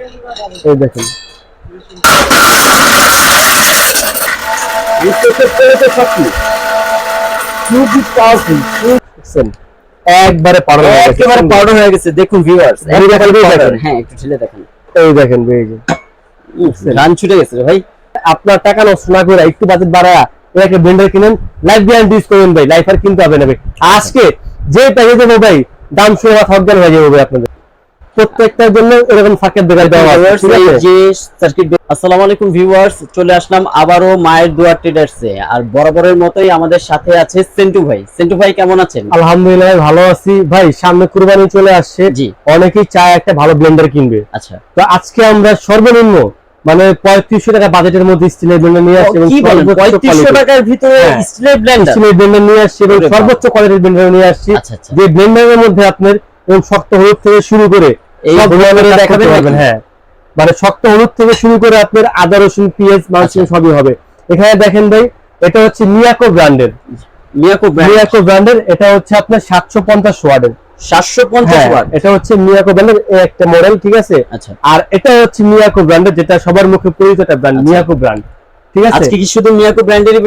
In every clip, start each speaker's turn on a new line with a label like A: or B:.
A: এই দেখেন। খুবই powerful, খুব- দেখছেন? একবারে পাউডার
B: একেবারে পাউডার হয়ে গেছে দেখুন ভিউয়ার্স। হ্যাঁ একটু ঠেলে দেখেন।
A: এই দেখেন এই
B: ছুটে গেছে ভাই।
A: আপনার টাকা নষ্ট না করে একটু বাজেট বাড়ায় একটা ব্লেন্ডার কিনেন। লাইফ গ্যারান্টি ইউজ করবেন ভাই লাইফ আর কিনতে হবে না ভাই। আজকে যে প্যাকেজ দেবো ভাই দাম শুনে অজ্ঞান হয়ে যাবে আপনাদের। প্রত্যেকটার জন্য এরকম দেওয়া আছে?
B: যে সার্কিট আসসালামু আলাইকুম ভিউয়ার্স চলে আসলাম মায়ের দুয়ার ট্রেডার্সে আর বরাবরের মতোই আমাদের সাথে আছে সেন্টু ভাই। সেন্টু ভাই কেমন আছেন?
A: আলহামদুলিল্লাহ ভালো আছি। ভাই সামনে কুরবানি চলে আসছে।
B: জি।
A: অনেকেই চায় একটা ভালো ব্লেন্ডার কিনবে।
B: আচ্ছা।
A: তো আজকে আমরা সর্বনিম্ন মানে পঁয়ত্রিশশো টাকা বাজেটের মধ্যে স্টিলের ব্লেন্ডার নিয়ে আসছি এবং সর্বোচ্চ
B: পঁয়ত্রিশশো টাকার ভিতরে
A: হ্যাঁ।
B: স্টিলের ব্লেন্ডার
A: স্টিলের ব্লেন্ডার নিয়ে আসছি এবং সর্বোচ্চ কোয়ালিটির ব্লেন্ডার নিয়ে আসছি।
B: আচ্ছা আচ্ছা।
A: যে ব্লেন্ডারের মধ্যে আপনার এবং শক্ত হলুদ থেকে শুরু করে
B: এই
A: পারবেন হ্যাঁ। মানে শক্ত হলুদ থেকে শুরু করে আপনার আদা রসুন পেঁয়াজ মাংস
B: আচ্ছা।
A: সবই হবে। এখানে দেখেন ভাই এটা হচ্ছে মিয়াকো ব্র্যান্ডের।
B: মিয়াকো ব্র্যান্ড।
A: মিয়াকো ব্র্যান্ডের এটা হচ্ছে আপনার সাতশো পঞ্চাশ ওয়ার্ডের হ্যাঁ,
B: ওয়াট?
A: এটা হচ্ছে মিয়াকো ব্র্যান্ডের একটা মডেল ঠিক আছে?
B: আচ্ছা।
A: আর এটা হচ্ছে মিয়াকো ব্র্যান্ডের যেটা সবার মুখে পরিচিত একটা ব্র্যান্ড
B: আচ্ছা।
A: মিয়াকো ব্র্যান্ড ঠিক আছে?
B: আজকে কি শুধু মিয়াকো ব্র্যান্ডেরই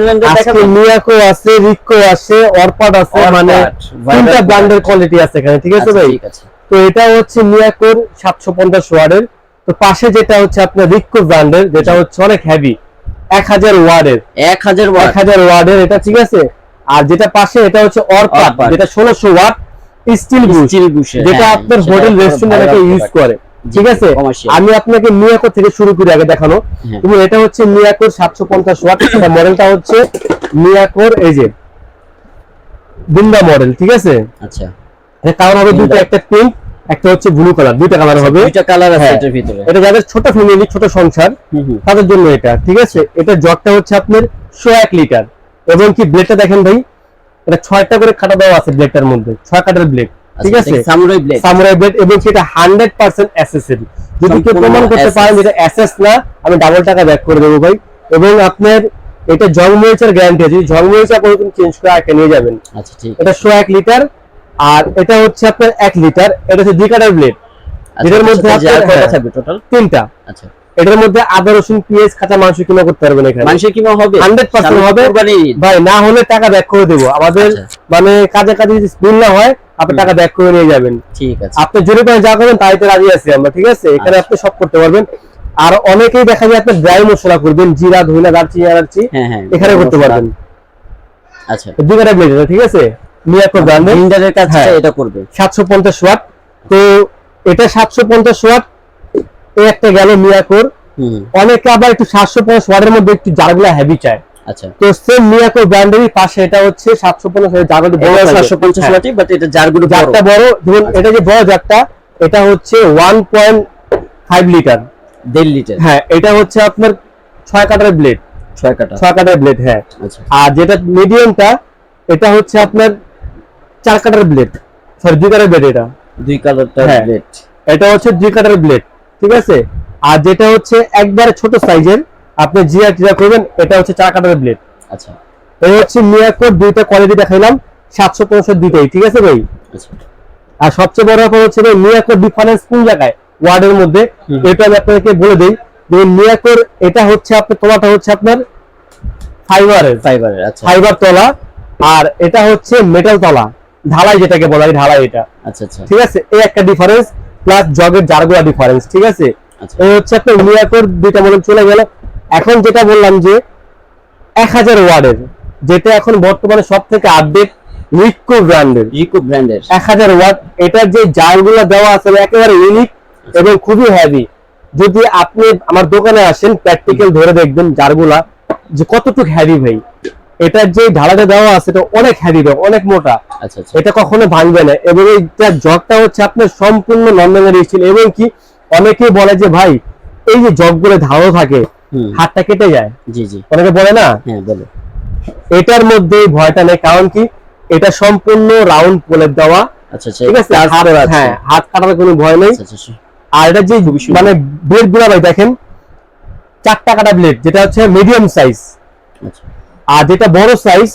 A: মিয়াকো আছে রিকো আছে অরপাট আছে মানে তিনটা ব্র্যান্ডের কোয়ালিটি আছে এখানে ঠিক আছে ভাই?
B: ঠিক আছে।
A: তো এটা হচ্ছে মিয়াকোর সাতশো পঞ্চাশ ওয়ার্ডের তো পাশে যেটা হচ্ছে আপনার রিকো ব্র্যান্ডের যেটা হচ্ছে অনেক হেভি এক হাজার ওয়ার্ডের
B: এক হাজার
A: এক হাজার ওয়ার্ডের এটা ঠিক আছে? আর যেটা পাশে এটা হচ্ছে অরপাট। যেটা ষোলোশো ওয়াট স্টিল বুশ। যেটা আপনার হোটেল রেস্টুরেন্ট ইউজ করে। ঠিক আছে? আমি আপনাকে মিয়াকো থেকে শুরু করি আগে দেখানো।
B: হ্যাঁ।
A: এবং এটা হচ্ছে মিয়াকোর সাতশো পঞ্চাশ ওয়াট। মডেলটা হচ্ছে মিয়াকোর এই যে বিন্দা মডেল ঠিক আছে?
B: আচ্ছা।
A: কালার হবে দুটো একটা পিঙ্ক একটা হচ্ছে ব্লু কালার দুইটা কালার হবে।
B: দুইটা কালার আছে
A: হ্যাঁ।
B: এটার ভিতরে।
A: এটা যাদের ছোট ফ্যামিলি ছোট সংসার তাদের জন্য এটা ঠিক আছে? এটা জগটা হচ্ছে আপনার শো এক লিটার এবং কি ব্লেডটা দেখেন ভাই এটা ছয়টা করে কাটা দেওয়া আছে ব্লেডটার মধ্যে ছয় কাটার ব্লেড ঠিক আছে?
B: সামুরাই ব্লেড
A: সামুরাই ব্লেড এবং সেটা হান্ড্রেড পার্সেন্ট অ্যাসেসরি যদি কেউ প্রমাণ করতে পারেন যেটা অ্যাসেস না আমি ডাবল টাকা ব্যাক করে দেবো ভাই। এবং আপনার এটা জং মরিচের গ্যারান্টি আছে জং মরিচ আপনি চেঞ্জ করে আগে নিয়ে যাবেন
B: আচ্ছা ঠিক।
A: এটা শো এক লিটার আর এটা হচ্ছে আপনার এক লিটার এটা হচ্ছে দুই কাটার ব্লেড
B: আচ্ছা,
A: যেটার মধ্যে
B: কয়টা
A: হ্যাঁ।
B: টোটাল
A: তিনটা।
B: আচ্ছা।
A: এটার মধ্যে আদা রসুন পেঁয়াজ কাঁচা মাংস কিনা করতে পারবেন এখানে।
B: মানুষের কি হবে?
A: 100% হবে। ভাই না হলে টাকা ব্যাক করে দেবো। আমাদের
B: আচ্ছা।
A: মানে কাজে কাজে যদি স্পিল না হয় আপনি টাকা ব্যাক করে নিয়ে যাবেন।
B: ঠিক আছে।
A: আপনি জোরে পায়ে যা করবেন তাইতে রাজি আছি আমরা ঠিক আছে? এখানে
B: আচ্ছা।
A: আপনি সব করতে পারবেন। আর অনেকেই দেখা যায় আপনি ড্রাই মশলা করবেন জিরা ধইনা দারচিনি এলাচি
B: হ্যাঁ হ্যাঁ।
A: এখানে করতে পারবেন।
B: আচ্ছা।
A: দুই কাটা ব্লেড ঠিক আছে? মিয়াকো ব্র্যান্ডের।
B: ব্লেন্ডারের কাজটা
A: হ্যাঁ।
B: এটা করবে।
A: সাতশো পঞ্চাশ ওয়াট। তো এটা সাতশো পঞ্চাশ ওয়াট। এই একটা গেল মিয়াকোর। অনেকে আবার একটু সাতশো পঞ্চাশ ওয়াটের মধ্যে একটু জারগুলা হেভি চায়।
B: আচ্ছা।
A: তো সেম মিয়াকো ব্র্যান্ডেরই পাশে এটা হচ্ছে সাতশো পঞ্চাশ জারগুলো বড়
B: এটা
A: থাকে।
B: পঞ্চাশ
A: হ্যাঁ।
B: বাট এটা জারগুলো বড়।
A: জারটা বড়। ধরুন এটা যে বড় জারটা এটা হচ্ছে ওয়ান পয়েন্ট ফাইভ লিটার
B: দেড় লিটার
A: হ্যাঁ এটা হচ্ছে আপনার ছয় কাটার ব্লেড
B: ছয় কাটা।
A: ছয় কাটার ব্লেড হ্যাঁ।
B: আচ্ছা।
A: আর যেটা মিডিয়ামটা এটা হচ্ছে আপনার চার কাটার ব্লেড সরি দুই কাটার ব্লেড এটা।
B: দুই
A: হ্যাঁ।
B: ব্লেড
A: এটা হচ্ছে দুই কাটার ব্লেড ঠিক আছে? আর যেটা হচ্ছে একবারে ছোট সাইজের আপনি জিরা টিরা করবেন এটা হচ্ছে চার কাটার ব্লেড
B: আচ্ছা।
A: এই হচ্ছে মিয়াকোর দুইটা কোয়ালিটি দেখাইলাম সাতশো পঞ্চাশ দুইটাই ঠিক আছে ভাই?
B: আচ্ছা।
A: আর সবচেয়ে বড় ব্যাপার হচ্ছে ভাই মিয়াকোর ডিফারেন্স কোন জায়গায়? ওয়ার্ডের মধ্যে। এটা আমি আপনাকে বলে দিই যে মিয়াকোর এটা হচ্ছে আপনার তলাটা হচ্ছে আপনার ফাইবারের
B: ফাইবারের আচ্ছা।
A: ফাইবার তলা আর এটা হচ্ছে মেটাল তলা। ঢালাই যেটাকে বলা হয় ঢালাই এটা।
B: আচ্ছা আচ্ছা।
A: ঠিক আছে? এই একটা ডিফারেন্স প্লাস জগের জারগুলা ডিফারেন্স ঠিক আছে?
B: আচ্ছা।
A: এই হচ্ছে একটা মিয়াকোর দুইটা মডেল চলে গেল। এখন যেটা বললাম যে এক হাজার ওয়ার্ডের যেটা এখন বর্তমানে সব থেকে আপডেট উইকো ব্র্যান্ডের
B: রিকো ব্র্যান্ডের
A: এক হাজার ওয়াট এটার যে জারগুলো দেওয়া আছে একেবারে ইউনিক এবং খুবই হেভি যদি আপনি আমার দোকানে আসেন প্র্যাকটিক্যাল ধরে দেখবেন জারগুলা যে কতটুকু হেভি ভাই। এটার যে ঢালাটা দেওয়া আছে এটা অনেক হেভি অনেক মোটা।
B: আচ্ছা আচ্ছা।
A: এটা কখনো ভাঙবে না। এবং এইটা জগটা হচ্ছে আপনার সম্পূর্ণ নন্দনের স্টিল এবং কি অনেকেই বলে যে ভাই এই যে জগগুলো ধারও থাকে হাতটা কেটে যায়?
B: জি জি।
A: অনেকে বলে না?
B: হ্যাঁ বলো।
A: এটার মধ্যে ভয়টা নেই। কারণ কি? এটা সম্পূর্ণ রাউন্ড পোলের দেওয়া।
B: আচ্ছা আচ্ছা।
A: ঠিক আছে? হাত হ্যাঁ হাত কাটার কোনো ভয় নেই।
B: আচ্ছা আচ্ছা
A: আর এটা যে মানে ব্লেডগুলা ভাই দেখেন চারটা কাটা ব্লেড যেটা হচ্ছে মিডিয়াম সাইজ
B: আচ্ছা।
A: আর যেটা বড় সাইজ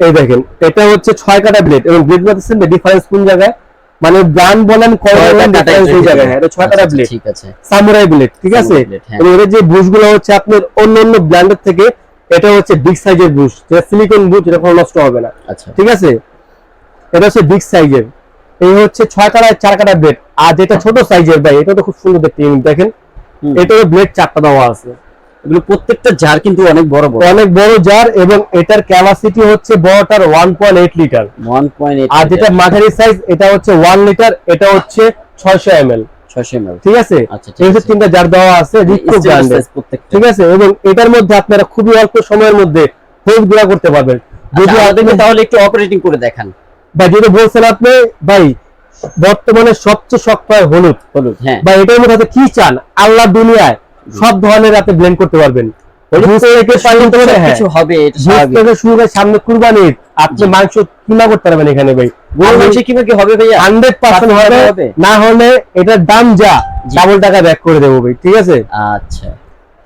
A: এই দেখেন এটা হচ্ছে ছয় কাটা ব্লেড এবং ব্লেডগুলো ডিফারেন্স কোন জায়গায়? মানে ব্র্যান্ড বলেন এটা
B: আচ্ছা, আচ্ছা,
A: ব্লেড
B: ঠিক আছে।
A: সামুরাই ব্লেড ঠিক আছে?
B: হ্যাঁ।
A: এর যে বুশগুলো হচ্ছে আপনার অন্য অন্য ব্র্যান্ডের থেকে এটা হচ্ছে বিগ সাইজের বুশ যেটা সিলিকন বুশ এটা কোনো নষ্ট হবে না।
B: আচ্ছা।
A: ঠিক আছে? এটা হচ্ছে বিগ সাইজের এই হচ্ছে ছয় কাটা চার কাটা ব্লেড আর যেটা ছোট সাইজের ভাই এটা তো খুব সুন্দর দেখতে দেখেন। এটারও ব্লেড চারটা দেওয়া আছে।
B: এগুলো প্রত্যেকটা জার কিন্তু অনেক বড় বড়।
A: অনেক বড় জার এবং এটার ক্যাপাসিটি হচ্ছে বড়টার one point eight litre
B: one point eight
A: আর যেটা মাঝারি সাইজ এটা হচ্ছে ওয়ান লিটার এটা হচ্ছে ছয়শো এম এল
B: ছয়শো এমএল
A: ঠিক আছে?
B: আচ্ছা,
A: এই তিনটা জার দেওয়া আছে ব্র্যান্ডের ঠিক আছে? এবং এটার মধ্যে আপনারা খুবই অল্প সময়ের মধ্যে গুঁড়া করতে পারবেন। যদি
B: আচ্ছা,
A: আপনি
B: তাহলে একটু অপারেটিং করে দেখান।
A: বা যেটা বলছেন আপনি ভাই বর্তমানে সবচেয়ে শক্ত হয় হলুদ।
B: হলুদ হ্যাঁ।
A: বা এটার মধ্যে কি চান? আল্লাহ দুনিয়ায় সব ধরনের আপনি ব্লেন্ড করতে পারবেন। হ্যাঁ। সামনে আপনি মাংস কিমা করতে পারবেন এখানে ভাই।
B: কি হবে
A: হান্ড্রেড পার্সেন্ট? না হলে এটার দাম যা। ডাবল টাকা ব্যাক করে দেবো ভাই ঠিক আছে?
B: আচ্ছা।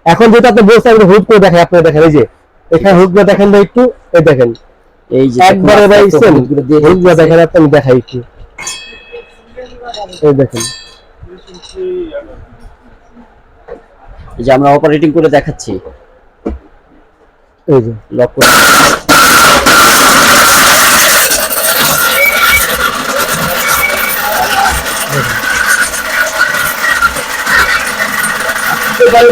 A: এখন যেটা আপনি বলছেন আপনি হুট করে দেখেন আপনি দেখেন এই যে এখানে হুট করে দেখেন ভাই একটু এই দেখেন।
B: এই যে
A: একবারে ভাই
B: দেখুন,
A: সেম
B: হলুদগুলো
A: হুট করে দেখেন আপনি দেখাই একটু। এই দেখেন।
B: যে আমরা অপারেটিং করে দেখাচ্ছি।
A: এই যে।
B: লক করে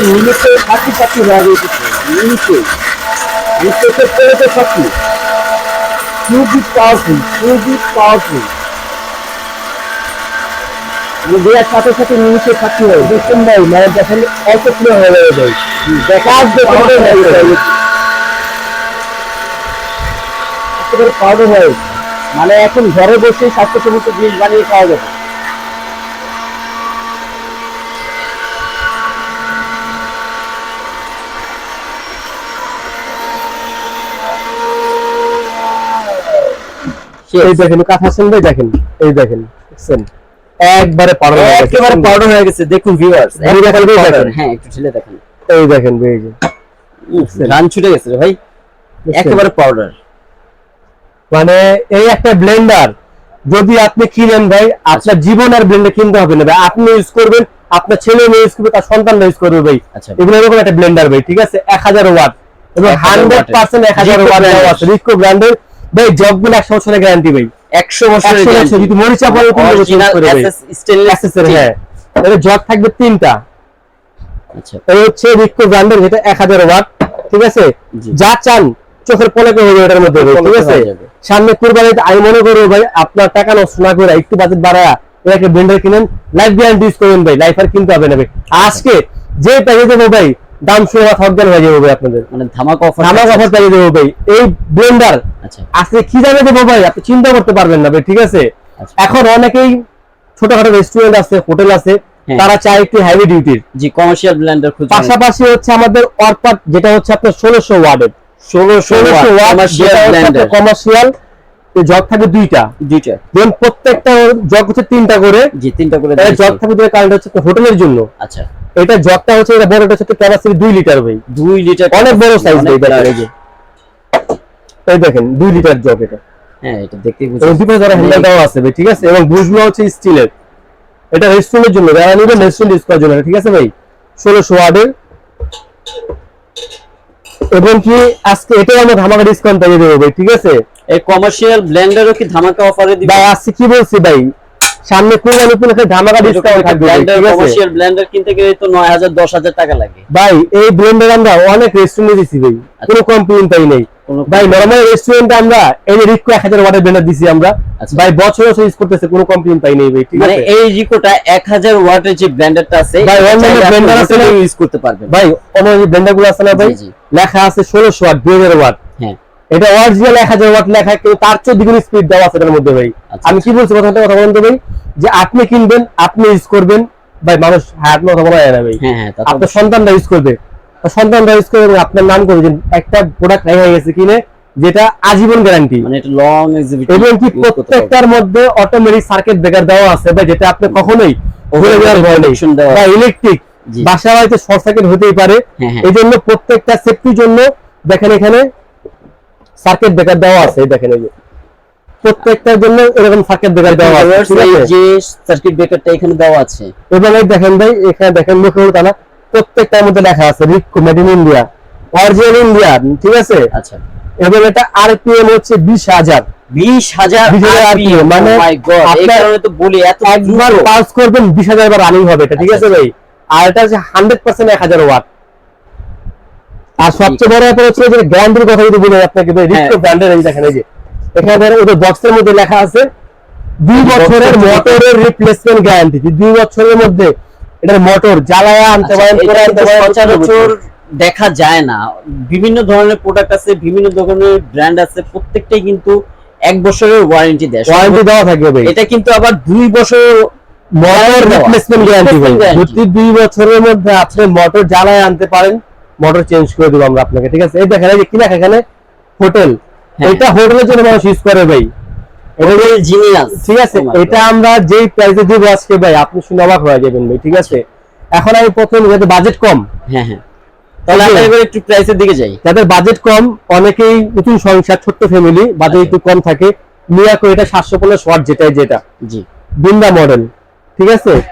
B: মিনিটে ফাঁকি ফাঁকি হয়ে গেছে। মিনিটে মিনিটে পেরেছে ফাঁকি খুবই পাওয়ারফুল খুবই পাওয়ারফুল দেওয়ার সাথে সাথে ফাঁকি হয়ে ভাই মানে হয়ে যাবে ভাই দেখা দেখেন একেবারে পাউডার হয়ে। মানে এখন ঘরে বসে স্বাস্থ্যসম্মত জিনিস বানিয়ে খাওয়া যাবে।
A: এই দেখেন, কাঁথা শুন ভাই দেখেন, এই দেখেন একবারে পাউডার হয়ে গেছে।
B: একেবারে পাউডার হয়ে গেছে। দেখুন ভিউয়ার্স
A: ঘুরে দেখান, ঘুরে
B: হ্যাঁ একটু ঠেলে দেখেন।
A: এই দেখেন ভাই এই যে।
B: রান ছুটে গেছে ভাই। একেবারে পাউডার।
A: মানে এই একটা ব্লেন্ডার যদি আপনি কিনেন ভাই আপনার জীবন আর ব্লেন্ডার কিনতে হবে না ভাই। আপনি ইউজ করবেন আপনার ছেলে মেয়ে ইউজ করবে তার সন্তান ইউজ করবে ভাই।
B: আচ্ছা।
A: এগুলো এরকম একটা ব্লেন্ডার ভাই ঠিক আছে? এক হাজার ওয়াট এবং হান্ড্রেড পার্সেন্ট এক হাজার ওয়াট আছে রিকো ব্র্যান্ডের ভাই জগগুলো একশো বছরের গ্যারান্টি ভাই।
B: বছরের
A: যদি মরিচা কোনো বছর হ্যাঁ। এর জগ থাকবে তিনটা।
B: আচ্ছা।
A: এই হচ্ছে রিকো ব্র্যান্ডের যেটা এক হাজার ওয়াট ঠিক আছে? যা চান চোখের পলকে হয়ে এটার মধ্যে ঠিক আছে? সামনে কুরবানিতে আমি মনে করব ভাই আপনার টাকা নষ্ট না করে একটু বাজেট বাড়ায় একটা ব্লেন্ডার কিনেন লাইফ গ্যারান্টি ইউজ করবেন ভাই লাইফ আর কিনতে হবে না ভাই। আজকে যে প্যাকেজ ভাই দাম হয়ে যাব আপনাদের।
B: মানে ধামাকা অফার
A: অফার প্যাকেজ দেবো ভাই। এই ব্লেন্ডার
B: আচ্ছা।
A: আজকে কি দামে দেবো ভাই? আপনি চিন্তা করতে পারবেন না ভাই ঠিক আছে?
B: আচ্ছা।
A: এখন অনেকেই ছোটখাটো রেস্টুরেন্ট আছে হোটেল আছে
B: হ্যাঁ।
A: তারা চায় একটু হেভি ডিউটির
B: জি কমার্শিয়াল ব্লেন্ডার খুঁজে
A: পাশাপাশি হচ্ছে আমাদের অর্পাট যেটা হচ্ছে আপনার ষোলোশো ওয়ার্ডের
B: ষোলোশো
A: ওয়াট কমার্শিয়াল জগ থাকে দুইটা।
B: দুইটা।
A: যেমন প্রত্যেকটা জগ হচ্ছে তিনটা করে।
B: জি তিনটা করে
A: এটা। জগ থাকে কারণ হচ্ছে হোটেলের জন্য।
B: আচ্ছা।
A: এটা জগটা হচ্ছে এটা বড়টা হচ্ছে ক্যাপাসিটি দুই লিটার ভাই।
B: দুই লিটার
A: অনেক বড় সাইজ ভাই দেখেন এই দেখেন দুই লিটার জগ এটা।
B: হ্যাঁ এটা
A: ধরে হ্যান্ডেল আছে ভাই ঠিক আছে? এবং বুঝগুলো হচ্ছে স্টিলের এটা রেস্টুরেন্টের জন্য যারা নিবেন রেস্টুরেন্ট ইউজ করার জন্য ঠিক আছে ভাই? এবং কি আজকে এটাও আমরা ধামাকা ডিসকাউন্ট দিয়ে দেবো ভাই ঠিক আছে?
B: এই কমার্শিয়াল ব্লেন্ডারও কি ধামাকা অফারে দিবে?
A: ভাই আজকে কি বলছি ভাই? সামনে কুরবানি উপলক্ষে ধামাকা ডিসকাউন্ট থাকবে
B: ব্লেন্ডার কমার্শিয়াল ব্লেন্ডার কিনতে গেলে তো 9000 10000 টাকা লাগে।
A: ভাই এই ব্লেন্ডার আমরা অনেক রেস্টুরেন্টে দিছি ভাই কোনো কমপ্লেইন পাই নাই। ভাই নরমাল রেস্টুরেন্টে আমরা এই যে রিকো এক হাজার ওয়াটের ব্লেন্ডার দিছি আমরা।
B: আচ্ছা।
A: ভাই বছর বছর ইউজ করতেছে কোনো কমপ্লেন পাই নাই ভাই
B: মানে এই রিকোটা 1000 ওয়াটের যে ব্লেন্ডারটা আছে
A: ভাই, blender আছে না?
B: ইউজ করতে পারবেন।
A: ভাই ব্লেন্ডারগুলো আছে না ভাই। লেখা আছে ষোলোশো ওয়াট দুই হাজার ওয়াট
B: হ্যাঁ।
A: এটা অরিজিনাল এক হাজার ওয়াট লেখা কিন্তু তার চেয়ে দ্বিগুণ স্পিড দেওয়া আছে এটার মধ্যে ভাই।
B: আচ্ছা।
A: আমি কি বলছি কথাটা কথা বলতে ভাই? যে আপনি কিনবেন আপনি ইউজ করবেন ভাই মানুষ হাত কথা বলা যায় না ভাই।
B: হ্যাঁ হ্যাঁ
A: আপনার সন্তানরা ইউজ করবে। সন্তানরা ইউজ এবং আপনার নাম করবে একটা প্রোডাক্ট হয়ে গেছে কিনে যেটা আজীবন গ্যারান্টি
B: মানে এটা লং
A: এবং কি প্রত্যেকটার মধ্যে অটোমেটিক সার্কিট ব্রেকার দেওয়া আছে ভাই যেটা আপনি কখনোই ঘুরে যাওয়ার ভয় নেই। বা ইলেকট্রিক বাসা বাড়িতে শর্ট সার্কিট হতেই পারে।
B: হ্যাঁ হ্যাঁ।
A: এই জন্য প্রত্যেকটা সেফটির জন্য দেখেন এখানে সার্কিট ব্রেকার দেওয়া আছে দেখেন এই যে। প্রত্যেকটার জন্য এরকম সার্কিট ব্রেকার দেওয়া আছে
B: যে সার্কিট ব্রেকারটা এখানে দেওয়া আছে।
A: এবং দেখেন ভাই এখানে দেখেন মুখে উল্টানা প্রত্যেকটার মধ্যে লেখা আছে রিক্কো made in India original India ঠিক আছে?
B: আচ্ছা।
A: এবং এটা আরপিএম হচ্ছে বিশ হাজার।
B: বিশ হাজার
A: মানে
B: my God, এই
A: আপনার
B: কারণে তো বলি এত
A: একবার পাস করবেন বিশ হাজার বার রানিং হবে এটা ঠিক আছে ভাই? আর এটা হচ্ছে হান্ড্রেড পার্সেন্ট এক হাজার ওয়াট আর সবচেয়ে বড় ব্যাপার হচ্ছে যে ব্র্যান্ডের কথা যদি বলি আপনাকে ভাই। ব্র্যান্ডের এই দেখেন এই যে এখানে ওদের বক্সের মধ্যে লেখা আছে দুই বছরের মোটরের রিপ্লেসমেন্ট গ্যারান্টি দুই বছরের মধ্যে এটার মোটর জ্বালায় আনতে
B: আচ্ছা,
A: পারেন করে আনতে পারেন
B: সচরাচর দেখা যায় না। বিভিন্ন ধরনের প্রোডাক্ট আছে বিভিন্ন ধরনের ব্র্যান্ড আছে প্রত্যেকটাই কিন্তু এক বছরের ওয়ারেন্টি দেয়।
A: ওয়ারেন্টি দেওয়া থাকবে ভাই।
B: এটা কিন্তু আবার দুই বছর
A: মোটর। রিপ্লেসমেন্ট গ্যারান্টি ভাই। যদি দুই বছরের মধ্যে আপনি মোটর জ্বালায় আনতে পারেন মোটর চেঞ্জ করে দেবো আমরা আপনাকে ঠিক আছে? এই দেখেন এই যে কি লেখা এখানে? হোটেল
B: হ্যাঁ।
A: এটা হোটেলের জন্য মানুষ ইউজ করে ভাই। যে-
B: জিনিয়াস
A: ঠিক আছে এটা আমরা যেই প্রাইসে দিব আজকে ভাই আপনি শুনে অবাক হয়ে যাবেন ভাই ঠিক আছে? এখন আমি প্রথম যাদের বাজেট কম
B: হ্যাঁ হ্যাঁ। তাহলে আমরা এবার একটু প্রাইসের দিকে যাই।
A: যাদের বাজেট কম অনেকেই নতুন সংসার ছোট্ট ফ্যামিলি বাজেট একটু কম থাকে মিয়াকো এটা যেটাই যেটা।
B: জি।
A: বিন্দা মডেল ঠিক আছে?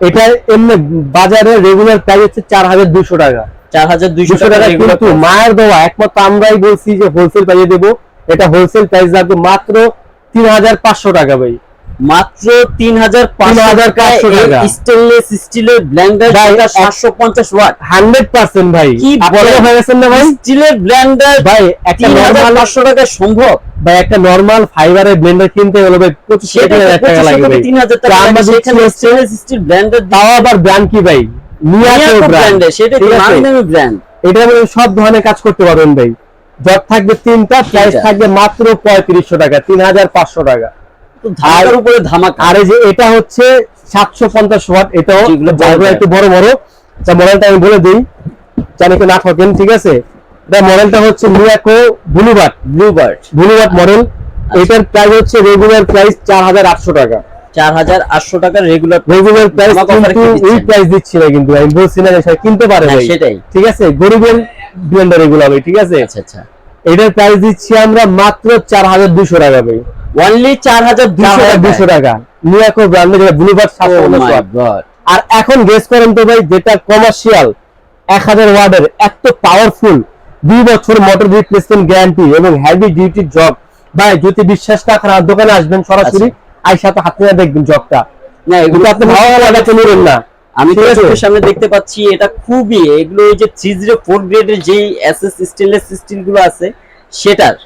A: এটা এমনি বাজারে রেগুলার প্রাইস হচ্ছে চার হাজার দুশো টাকা।
B: চার হাজার দুইশো
A: দুশো টাকা কিন্তু মায়ের দেওয়া একমাত্র আমরাই বলছি যে হোলসেল প্রাইসে দেবো। এটা হোলসেল প্রাইস লাগবে মাত্র তিন হাজার পাঁচশো টাকা ভাই।
B: মাত্র তিন হাজার
A: 3,500 টাকা।
B: স্টেনলেস স্টিলের ব্লেন্ডার সাতশো পঞ্চাশ ওয়াট
A: হান্ড্রেড পার্সেন্ট ভাই।
B: কি বলেন?
A: হয়ে গেছেন না ভাই?
B: স্টিলের ব্লেন্ডার
A: ভাই একটা নর্মাল
B: পাঁচশো টাকা সম্ভব?
A: ভাই একটা নর্মাল ফাইবারের ব্লেন্ডার কিনতে হলে ভাই পঁচিশ টাকা লাগবে
B: তিন হাজার টাকা সেখানে স্টেনলেস স্টিল ব্লেন্ডার
A: আবার ব্র্যান্ড কি ভাই? মিয়াকো ব্র্যান্ড
B: সেটা ব্র্যান্ড
A: এটা সব ধরনের কাজ করতে পারবেন ভাই। জব থাকবে তিনটা প্রাইস থাকবে মাত্র পঁয়ত্রিশশো টাকা তিন হাজার পাঁচশো টাকা।
B: ধামাকার উপরে ধামাকা।
A: আর যে এটা হচ্ছে সাতশো পঞ্চাশ ওয়াট এটাও। একটু বড় বড়। যা মডেলটা আমি বলে দিই। জানি না থাকেন ঠিক আছে? এটা মডেলটা হচ্ছে Miyako bluebird
B: bluebird
A: bluebird model এটার প্রাইস হচ্ছে রেগুলার প্রাইস চার হাজার আটশো টাকা।
B: চার হাজার আটশো টাকার রেগুলার
A: রেগুলার প্রাইস কিন্তু এই প্রাইস দিচ্ছি না কিন্তু আমি বলছি না কিনতে পারে
B: হ্যাঁ, সেটাই।
A: ঠিক আছে? গরিবের ব্লেন্ডার এগুলো ভাই ঠিক আছে?
B: আচ্ছা আচ্ছা।
A: এটার প্রাইস দিচ্ছি আমরা মাত্র চার হাজার দুশো টাকা ভাই।
B: অনলি চার হাজার
A: দুশো টাকা। মিয়াকো ব্র্যান্ডের যেটা ব্লুবার্ড।
B: গড
A: আর এখন গেস করেন তো ভাই যেটা কমার্শিয়াল এক হাজার ওয়ার্ডের এত পাওয়ারফুল দুই বছর মোটর রিপ্লেসমেন্ট গ্যারান্টি এবং হেভি ডিউটি জব ভাই যদি বিশ্বাস না করেন দোকানে আসবেন সরাসরি আর সাথে হাতে দেখবেন জবটা
B: না এগুলো
A: আপনি ভালো লাগাতে নিবেন না।
B: আমি তো চোখের সামনে দেখতে পাচ্ছি এটা খুবই এগুলো ওই যে থ্রি জিরো ফোর গ্রেডের যেই এসএস স্টেনলেস স্টিলগুলো আছে সেটার।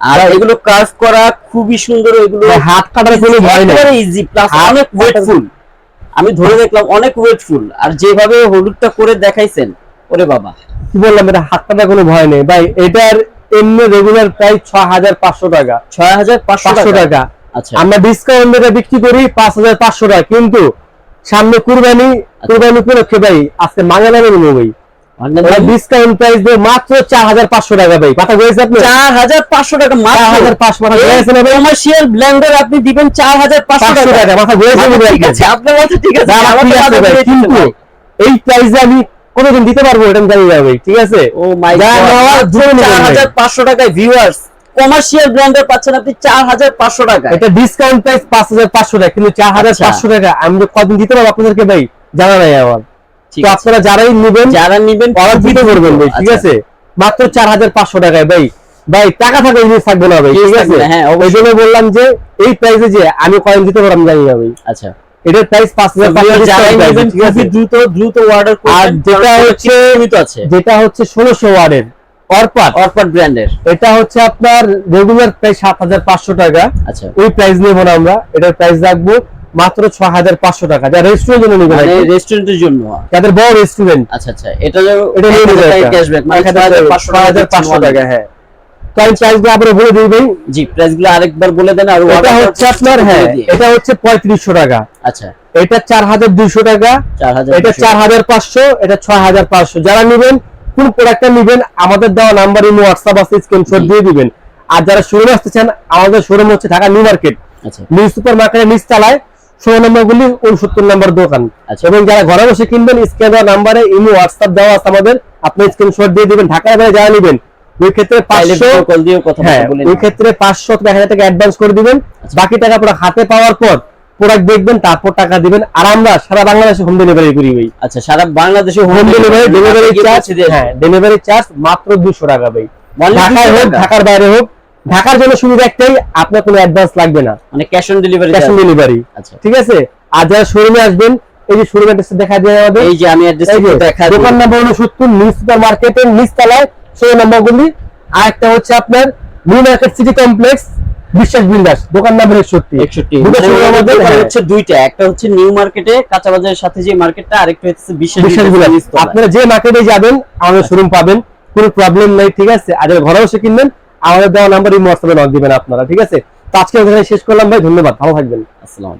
B: আর এগুলো কাজ করা খুবই সুন্দর এগুলো
A: হাত কাটার কোনো ভয় নেই।
B: ইজি প্লাস অনেক ওয়েটফুল আমি ধরে দেখলাম অনেক ওয়েটফুল আর যেভাবে হলুদটা করে দেখাইছেন ওরে বাবা।
A: কি বললাম এটা হাত কাটার কোনো ভয় নেই। ভাই এটার এমনি রেগুলার প্রাইস ছ হাজার পাঁচশো টাকা।
B: ছয় হাজার
A: পাঁচশো টাকা?
B: আচ্ছা।
A: আমরা ডিসকাউন্ট বিক্রি করি পাঁচ হাজার পাঁচশো টাকা। কিন্তু সামনে কুরবানি কুরবানি উপলক্ষে ভাই আজকে মাঙ্গালা নেব ভাই। ডিসকাউন্ট প্রাইস দিয়ে মাত্র চার হাজার পাঁচশো টাকা ভাই। কথা বলেছে আপনি?
B: চার হাজার পাঁচশো টাকা
A: চার হাজার পাঁচশো টাকা। বলেছে
B: কমার্শিয়াল ব্লেন্ডার আপনি দিবেন চার হাজার পাঁচশো টাকা। ঠিক আছে আপনার ঠিক আছে
A: কিন্তু এই প্রাইসে আমি কতদিন দিতে পারব এটা আমি জানি না ভাই ঠিক আছে?
B: ও মাই হাজার পাঁচশো টাকায় ভিউয়ার্স কমার্শিয়াল ব্র্যান্ডের পাচ্ছেন আপনি চার হাজার পাঁচশো টাকা।
A: এটা ডিসকাউন্ট প্রাইস পাঁচ হাজার পাঁচশো টাকা কিন্তু চার হাজার
B: আচ্ছা।
A: পাঁচশো টাকা। আমি কদিন দিতে পারব আপনাদেরকে ভাই জানা নাই আমার।
B: ঠিক
A: তো
B: আছে।
A: আপনারা যারাই নিবেন
B: যারা নিবেন
A: অর্ডার দিতে করবেন ভাই ঠিক
B: আচ্ছা।
A: আছে? মাত্র চার হাজার পাঁচশো টাকায় ভাই। ভাই টাকা থাকলে জিনিস থাকবে না ভাই ঠিক আছে
B: হ্যাঁ,
A: ওই জন্য বললাম যে এই প্রাইসে যে আমি কয়েন দিতে পারব জানি না ভাই।
B: আচ্ছা।
A: এটার প্রাইস পাঁচ হাজার
B: দ্রুত দ্রুত অর্ডার
A: আর যেটা হচ্ছে
B: আছে।
A: যেটা হচ্ছে ষোলোশো ওয়ার্ডের। অরপাট।
B: অরপাট ব্র্যান্ডের।
A: এটা হচ্ছে আপনার রেগুলার হাজার পাঁচশো টাকা।
B: আচ্ছা।
A: ওই প্রাইস নেব না আমরা। এটার প্রাইস রাখব মাত্র ছ হাজার পাঁচশো টাকা। যারা রেস্টুরেন্ট জন্য নেবেন
B: মানে। রেস্টুরেন্টের জন্য।
A: যাদের বড় রেস্টুরেন্ট
B: আচ্ছা আচ্ছা। এটা
A: এটা নিয়ে নেবে
B: ক্যাশব্যাক মানে
A: এক হাজার পাঁচশো টাকা হ্যাঁ। তো আমি প্রাইস আবার বলে দিই ভাই।
B: জি প্রাইসগুলো আরেকবার বলে দেন আর
A: এটা হচ্ছে আপনার হ্যাঁ এটা হচ্ছে পঁয়ত্রিশশো টাকা।
B: আচ্ছা।
A: এটা চার হাজার দুইশো টাকা।
B: চার হাজার
A: এটা চার হাজার পাঁচশো এটা ছয় হাজার পাঁচশো। যারা নিবেন কোন প্রোডাক্টটা নিবেন আমাদের দেওয়া নাম্বার ইমো হোয়াটসঅ্যাপ আছে স্ক্রিনশট দিয়ে দিবেন। আর যারা শোরুমে আসতে চান আমাদের শোরুম হচ্ছে ঢাকা নিউ মার্কেট
B: আচ্ছা।
A: নিউ সুপার মার্কেটের নিচ তলায় ষোলো নম্বর গুলি উনসত্তর নম্বর দোকান।
B: আচ্ছা।
A: এবং যারা ঘরে বসে কিনবেন স্ক্যান দেওয়া নাম্বারে ইমো হোয়াটসঅ্যাপ দেওয়া আছে আমাদের আপনি স্ক্রিনশট দিয়ে দিবেন ঢাকার বাইরে যারা নিবেন ওই ক্ষেত্রে পাঁচশো হ্যাঁ ওই ক্ষেত্রে পাঁচশো টাকা অ্যাডভান্স করে দিবেন। বাকি টাকা পুরো হাতে পাওয়ার পর প্রোডাক্ট দেখবেন তারপর টাকা দিবেন। আর আমরা সারা বাংলাদেশে হোম ডেলিভারি করি ভাই।
B: আচ্ছা সারা বাংলাদেশে
A: হোম ডেলিভারি ডেলিভারি চার্জ হ্যাঁ ডেলিভারি চার্জ মাত্র দুশো টাকা ভাই। ঢাকায় হোক ঢাকার বাইরে হোক ঢাকার জন্য সুবিধা একটাই আপনার কোনো অ্যাডভান্স লাগবে না।
B: মানে cash on delivery
A: cash on delivery
B: আচ্ছা।
A: ঠিক আছে? আর যারা শোরুমে আসবেন এই যে শোরুম অ্যাড্রেস দেখা দিয়ে আমাদের।
B: এই যে আমি অ্যাড্রেস দেখা
A: দোকান নাম্বার হলো সত্তর নিউ সুপার মার্কেটের নিচ তলায় সেই নাম্বারগুলি আর একটা হচ্ছে আপনার new market city complex Biswas builders দোকান নাম্বার একষট্টি।
B: একষট্টি
A: showroom আমাদের, হ্যাঁ।
B: হচ্ছে দুইটা একটা হচ্ছে নিউ মার্কেটে কাঁচা বাজারের সাথে যে মার্কেটটা আরেকটা হচ্ছে বিশ্বাস
A: বিল্ডার্স আপনারা যে মার্কেটে যাবেন আমাদের শোরুম পাবেন কোনো প্রবলেম নাই ঠিক আছে? আর যারা ঘরে বসে কিনবেন আমাদের দেওয়া নাম্বার এই হোয়াটসঅ্যাপে নক দিবেন আপনারা ঠিক আছে? তো আজকে শেষ করলাম ভাই ধন্যবাদ ভালো থাকবেন।
B: আসসালাম